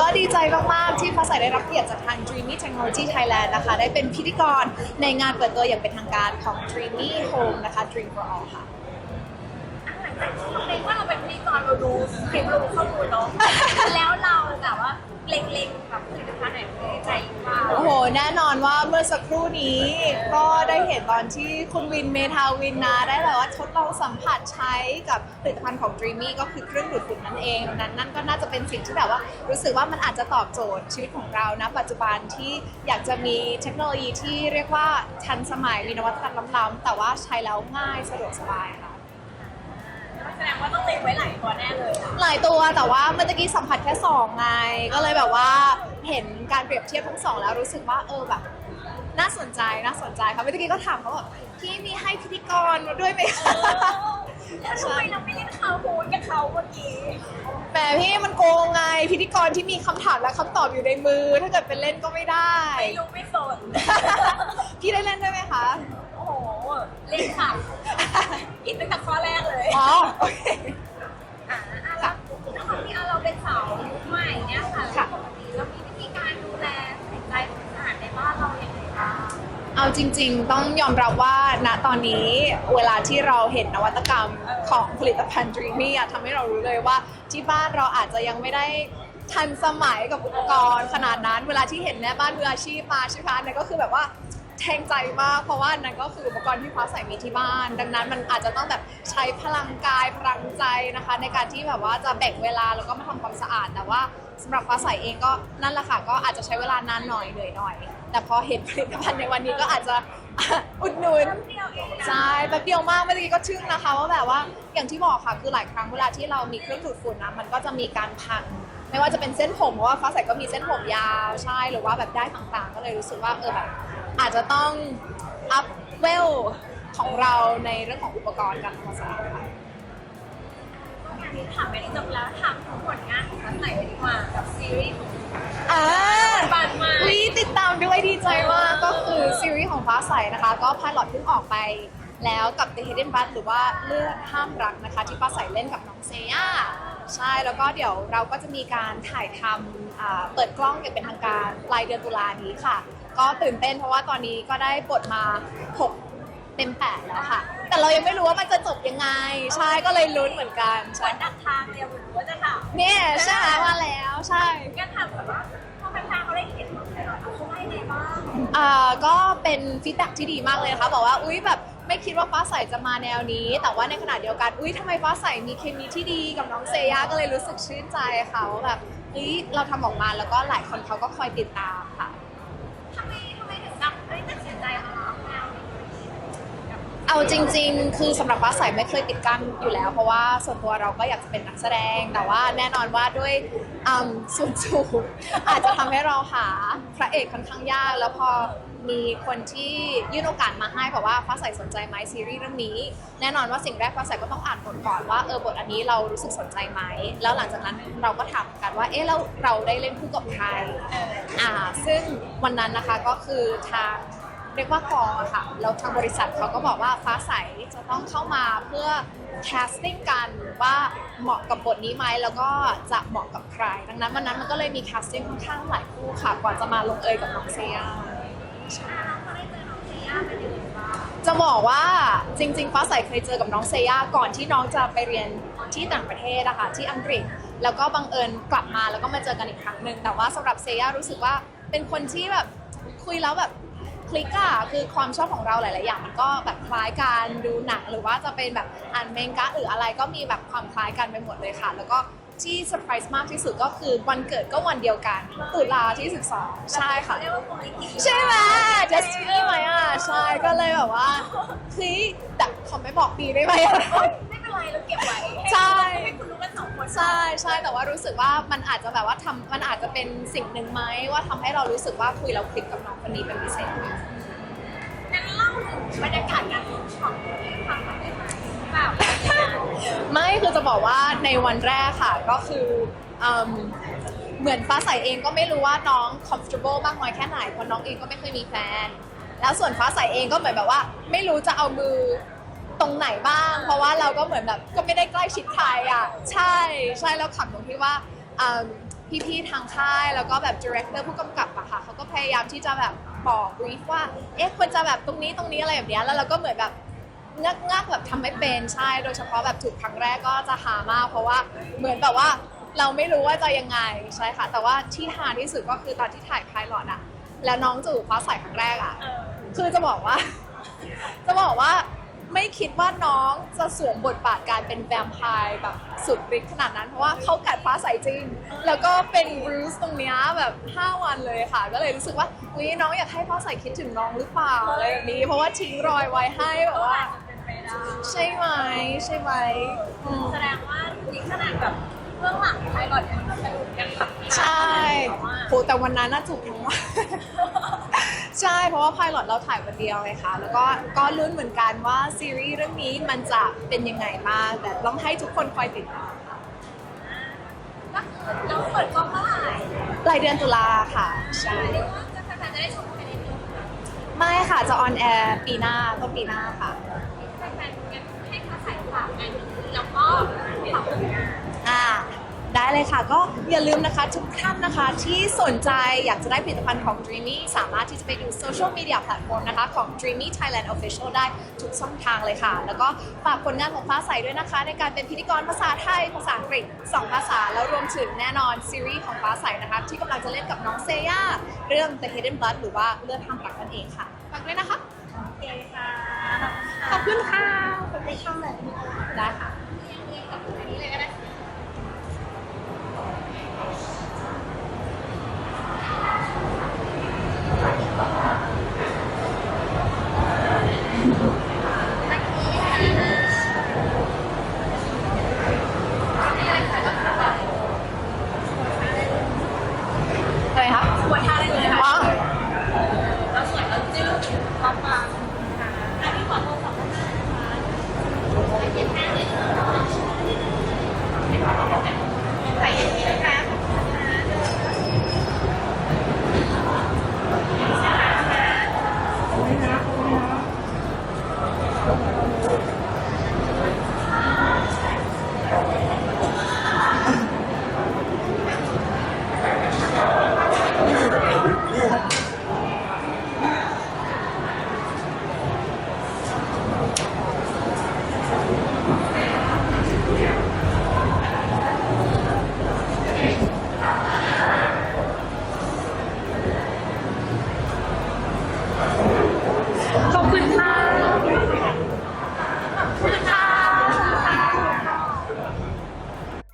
ก็ดีใจมาก ๆ ที่ภาษาได้รับเกียรติจากทาง Dreamy Technology Thailand นะคะ ได้เป็นพิธีกรในงานเปิดตัวอย่างเป็นทางการของ Dreamy Home นะคะ Dream for All ค่ะหลัากที่ราเว่าเราเป็นพิธีกรเราดูคลิปเราดูข้อมูลเนาะแล้วเราแบบว่า เล็งๆแบบผลิตภัณฑ์ไหนในใจว่าโอ้โห แน่นอนว่าเมื่อสักครู่นี้ก็ได้เห็นตอนที่คุณวินเมทาวินนะได้แบบว่าทดลองสัมผัสใช้กับผลิตภัณฑ์ของ Dreamy ก็คือเครื่องดูดฝุ่นนั่นเองนั้นนั่นก็น่าจะเป็นสิ่งที่แบบว่า รู้สึกว่ามันอาจจะตอบโจทย์ชีวิตของเรานะปัจจุบันที่อยากจะมีเทคโนโลยีที่เรียกว่าทันสมัยมีนวัตกรรมล้ำๆแต่ว่าใช้แล้วง่ายสะดวกสบายค่ะ แสดงว่าต้องเล็งไว้หลายตัวแน่เลยอะหลายตัวแต่ว่าเมื่อกี้สัมผัสแค่สองไง ก็เลยแบบว่าเห็นการเปรียบเทียบทั้งสองแล้วรู้สึกว่าเออแบบ น่าสนใจน่าสนใจค่ะเมื่อกี้ก็ถามเขาแบบพี่มีให้พิธีกรมาด้วยไหมคะแล้วทำไมเราไม่เล่นคาวโฮนกับเขาเมื่อกี้แหมพี่มันโกงไงพิธีกรที่มีคำถามและคำตอบอยู่ในมือ ถ้าเกิดเป็นเล่นก็ไม่ได้ ไม่รู้ไม่สน พี่ได้เล่นด้วยไหมคะ โอเคอ่าอะแล้วด้วยความที่เราเป็นสาวยุคใหม่เนี่ยค่ะค่ะปกติเรามีวิธีการดูแลใส่ใจความสะอาดในบ้านเราอย่างไรบ้างเอาจริง ๆ ต้องยอมรับว่าณตอนนี้เวลาที่เราเห็นนวัตกรรมของผลิตภัณฑ์ Dreamy อะทำให้เรารู้เลยว่าที่บ้านเราอาจจะยังไม่ได้ทันสมัยกับอุปกรณ์ขนาดนั้น เวลาที่เห็นแม่บ้านมืออาชีพมาใช่ไหมอันนั่นก็คือแบบว่า แทงใจมากเพราะว่านั่นก็คืออุปกรณ์ที่ฟ้าใสมีที่บ้าน ดังนั้นมันอาจจะต้องแบบใช้พลังกายพลังใจนะคะ ในการที่แบบว่าจะแบ่งเวลาแล้วก็มาทำความสะอาด แต่ว่าสำหรับฟ้าใสเองก็นั่นแหละค่ะก็อาจจะใช้เวลานานหน่อยเหนื่อยหน่อย แต่พอเห็นผลิตภัณฑ์ในวันนี้ก็อาจจะ อุดหนุนเดียวใช่แป๊บเดียวมากเมื่อกี้ก็ชึ่งนะคะว่าแบบว่าอย่างที่บอกค่ะคือหลายครั้งเวลาที่เรามีเครื่องดูดฝุ่นนะมันก็จะมีการพัง ไม่ว่าจะเป็นเส้นผมเพราะว่าฟ้าใสก็มีเส้นผมยาวใช่หรือว่าแบบได้ต่างๆ ก็เลยรู้สึกว่าเออแบบ อาจจะต้องอัพเวลของเราในเรื่องของอุปกรณ์การทำความสะอาดค่ะ งานนี้ถามไปที่จบแล้วถามถึงผลงานของนักไหนดีกว่ากับซีรีส์ของอ่าบานมาวีติดตามด้วยดีใจมากก็คือซีรีส์ของฟ้าใสนะคะ ก็พายลอตเพิ่งออกไปแล้วกับ The Hidden Path หรือว่าเลือดห้ามรักนะคะ ที่ฟ้าใสเล่นกับน้องเซย่าใช่แล้วก็เดี๋ยวเราก็จะมีการถ่ายทำอ่าเปิดกล้องอย่างเป็นทางการปลายเดือนตุลานี้ค่ะ ก็ตื่นเต้นเพราะว่าตอนนี้ก็ได้บทมา 6 เต็ม 8 แล้วค่ะ แต่เรายังไม่รู้ว่ามันจะจบยังไง ใช่ก็เลยลุ้นเหมือนกันวัใช่นดักทางเดียวหรือว่าจะถามเนี่ยใช่ไหมมาแล้วใช่ก็ถามแบบว่าพอแฟนๆเขาได้เห็นของไทยเราเขาว่ายังไงบ้างอ่าก็เป็นฟีดแบ็กที่ดีมากเลยนะคะบอกว่าอุ้ยแบบไม่คิดว่าฟ้าใสจะมาแนวนี้ แต่ว่าในขณะเดียวกันอุ้ยทำไมฟ้าใสมีเคมีที่ดีกับน้องเซย่าก็เลยรู้สึกชื่นใจค่ะว่าแบบเฮ้ยเราทำออกมาแล้วก็หลายคนเขาก็คอยติดตามค่ะ ทำไมทำไมถึงจำเอ้ยตัดสินใจมาเอาแนวนี้ เอาจริง ๆ คือสำหรับฟ้าใสไม่เคยปิดกั้นอยู่แล้ว เพราะว่าส่วนตัวเราก็อยากจะเป็นนักแสดง แต่ว่าแน่นอนว่าด้วยอืมส่วนสูงอาจจะทำให้เราหาพระเอกค่อนข้างยาก แล้วพอมีคนที่ยื่นโอกาสมาให้บอกว่าฟ้าใสสนใจไหมซีรีส์เรื่องนี้ แน่นอนว่าสิ่งแรกฟ้าใสก็ต้องอ่านบทก่อนว่าเออบทอันนี้เรารู้สึกสนใจไหมแล้วหลังจากนั้นเราก็ถามกันว่าเอ๊ะแล้วเราได้เล่นคู่กับใครอ่าซึ่งวันนั้นนะคะก็คือทาง เรียกว่ากองอะค่ะแล้วทางบริษัทเขาก็บอกว่าฟ้าใสจะต้องเข้ามาเพื่อแคสติ้งกันว่าเหมาะกับบทนี้ไหมแล้วก็จะเหมาะกับใคร ดังนั้นวันนั้นมันก็เลยมีแคสติ้งค่อนข้างหลายคู่ค่ะกว่าจะมาลงเอยกับน้องเซียราเขาได้เจะบอกว่าจริง ๆ ฟ้าใสเคยเจอกับน้องเซย่าก่อนที่น้องจะไปเรียนที่ต่างประเทศอะค่ะที่อังกฤษ แล้วก็บังเอิญกลับมาแล้วก็มาเจอกันอีกครั้งหนึ่งแต่ว่าสำหรับเซย่ารู้สึกว่าเป็นคนที่แบบคุยแล้วแบบ คลิกอะคือความชอบของเราหลาย ๆ อย่างมันก็แบบคล้ายกันดูหนังหรือว่าจะเป็นแบบอ่านเมงกะหรืออะไรก็มีแบบความคล้ายกันไปหมดเลยค่ะ แล้วก็ที่เซอร์ไพรส์มากที่สุดก็คือวันเกิดก็วันเดียวกันตุลาที่ 12 ใช่ค่ะ เรียกว่าโคลิกีใช่ไหม just นี่ไหมอะ ใช่ ก็เลยแบบว่าเฮ้ยแต่ขอไม่บอกปีได้ไหมไม่เป็นไรเราเก็บไว้ ใช่ ใช่ใช่แต่ว่ารู้สึกว่ามันอาจจะแบบว่าทำมันอาจจะเป็นสิ่งหนึ่งไหมว่าทำให้เรารู้สึกว่าคุยแล้วคลิกกับน้องคนนี้เป็นพิเศษ งั้นเล่าถึงบรรยากาศการของของที่ฟังหน่อยได้ไหมแบบไม่คือจะบอกว่าในวันแรกค่ะก็คืออืมเหมือนฟ้าใสเองก็ไม่รู้ว่าน้อง comfortable มากน้อยแค่ไหนเพราะน้องเองก็ไม่เคยมีแฟน แล้วส่วนฟ้าใสเองก็เหมือนแบบว่า ไม่รู้จะเอามือ ตรงไหนบ้าง เพราะว่าเราก็เหมือนแบบก็ไม่ได้ใกล้ชิดใครอะ ใช่ใช่แล้วขำตรงที่ว่าอืมพี่ๆทางค่ายแล้วก็แบบดีเรคเตอร์ผู้กำกับอะค่ะเขาก็พยายามที่จะแบบบอกบรีฟว่า เอ๊ะควรจะแบบตรงนี้ตรงนี้อะไรแบบเนี้ยแล้วเราก็เหมือนแบบงักงักๆแบบทำไม่เป็นใช่ โดยเฉพาะแบบถูกครั้งแรกก็จะหามาก เพราะว่าเหมือนแบบว่าเราไม่รู้ว่าจะยังไงใช่ค่ะ แต่ว่าที่หาที่สุดก็คือตอนที่ถ่ายพายลอตอะแล้วน้องจูบฟ้าใสครั้งแรกอะเออคือจะบอกว่า จะบอกว่า ไม่คิดว่าน้องจะสวมบทบาทการเป็นแวมไพร์แบบสุดฤทธิ์ขนาดนั้น เพราะว่าเขากัดฟ้าใสจริง แล้วก็เป็นบรูซตรงเนี้ยแบบ 5 วันเลยค่ะ ก็เลยรู้สึกว่าอุ้ยน้องอยากให้ฟ้าใสคิดถึงน้องหรือเปล่าอะไรแบบนี้ เพราะว่าทิ้งรอยไว้ให้แบบก็ว่าอาจจะเป็นไปได้ใช่ไหมใช่ไหมอืมแสดงว่านี่ขนาดแบบเบื้องหลังไพลอตยังสนุกกันแบบใช่โหแต่วันนั้นน่าจุกทั้งวัน ใช่เพราะว่าพายลอตเราถ่ายวันเดียวไงคะแล้วก็ก็ลุ้นเหมือนกันว่าซีรีส์เรื่องนี้มันจะเป็นยังไงบ้างแต่ต้องให้ทุกคนคอยติดตามค่ะก็คือเราเปิดกล้องเมื่อไหร่ปลายเดือนตุลาค่ะใช่เรียกว่าจะแฟนๆจะได้ชมภายในเดือนค่ะไม่ค่ะจะออนแอร์ปีหน้าต้นปีหน้าค่ะแฟนๆงั้นให้เขาใส่ฝากกันแล้วก็ฝากผลงานอ่า ได้เลยค่ะ ก็อย่าลืมนะคะทุกท่านนะคะ ที่สนใจอยากจะได้ผลิตภัณฑ์ของ Dreamy สามารถที่จะไปดูโซเชียลมีเดียแพลตฟอร์มนะคะของ Dreamy Thailand Official ได้ทุกช่องทางเลยค่ะ แล้วก็ฝากผลงานของฟ้าใสด้วยนะคะ ในการเป็นพิธีกรภาษาไทย ภาษาอังกฤษ2ภาษา แล้วรวมถึงแน่นอนซีรีส์ของฟ้าใสนะคะที่กำลังจะเล่นกับน้องเซย่าเรื่อง The Hidden Blood หรือว่าเลือดห้ามรักนั่นเองค่ะฝากด้วยนะคะโอเคค่ะขอบคุณค่ะขอบคุณค่ะได้ค่ะ